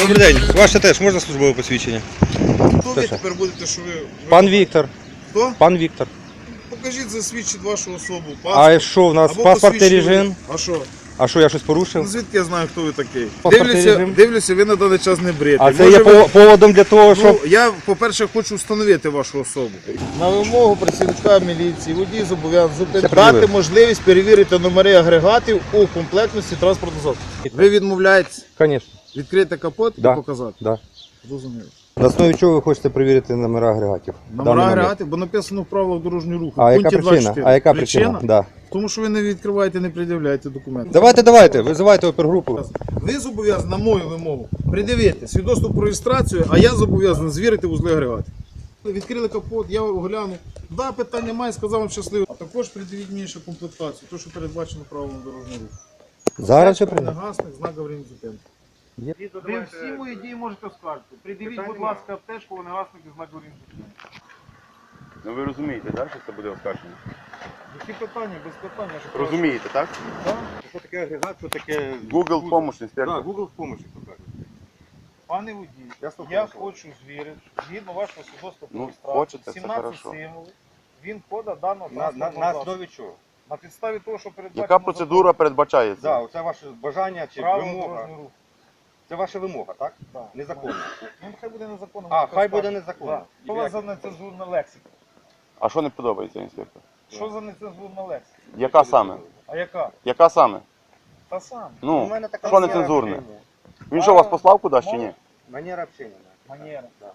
Добрий день. Ваше теж можна службове посвідчення? Хто ви тепер будете, що ви... Пан Віктор. Хто? Пан Віктор. Покажіть, засвідчить вашу особу. А що в нас або паспортний посвідчення. режим? А що? А що я щось Ну порушив? звідки я знаю, хто ви такий? Паспортний Дивлюся, режим. дивлюся, ви на даний час не бреєте. А це Може є ви- по- поводом для того, щоб. Ну, я, по-перше, хочу встановити вашу особу. На вимогу працівника міліції водій зобов'язаний Це дати можливість перевірити номери агрегатів у комплектності транспортного засобу. Ви відмовляєтесь Звісно, відкрити капот Да. і показати? да. Зрозуміло. На основі чого ви хочете перевірити номера агрегатів? даний Номера момент? агрегатів, бо написано в правилах дорожнього руху. А яка пункті причина? 24. А яка причина? Да. Тому що ви не відкриваєте, не пред'являєте документи. Давайте, давайте, визивайте опергрупу. Ви зобов'язані на мою вимогу придивити свідоцтво про реєстрацію, а я зобов'язаний звірити вузли агрегатів. Відкрили капот, я оглянув. Да, питання має, сказав вам щасливо. А також придивіть мені ще комплектацію, то, що передбачено правилом дорожнього руху. Зараз же прийде. Негасник, знак аварійної зупинки. Є. Ви всі мої дії можете оскаржити. Придивіть, будь ласка, аптечку, негасник і знак аварійної зупинки. Ну ви розумієте, так, що це буде оскарження? Які питання, без питання. що Розумієте, так? Так. Що таке агрегат, що таке. Google помощь інспектор. Google помощь покаже. Пане водій, Я я, слухаю. хочу звірити, згідно вашого свідоцтва Ну, хочете, це 17 хорошо. символів, він кода даного На, на, транспортного на засобу. основі чого? На підставі того, що передбачено Яка процедура передбачається? Да, оце ваше бажання чи правил вимога. Це ваша вимога, так? Да. Незаконно. Ну, хай буде незаконно. А, хай буде незаконно. Да. У вас за нецензурна лексика? А що не подобається, інспектор? Що за нецензурна лексика? Яка саме? А яка? Яка саме? Та саме. У Ну, мене така що манера нецензурне? общення. Він що вас послав кудись чи ні? Манера общення. да. Манера. Да.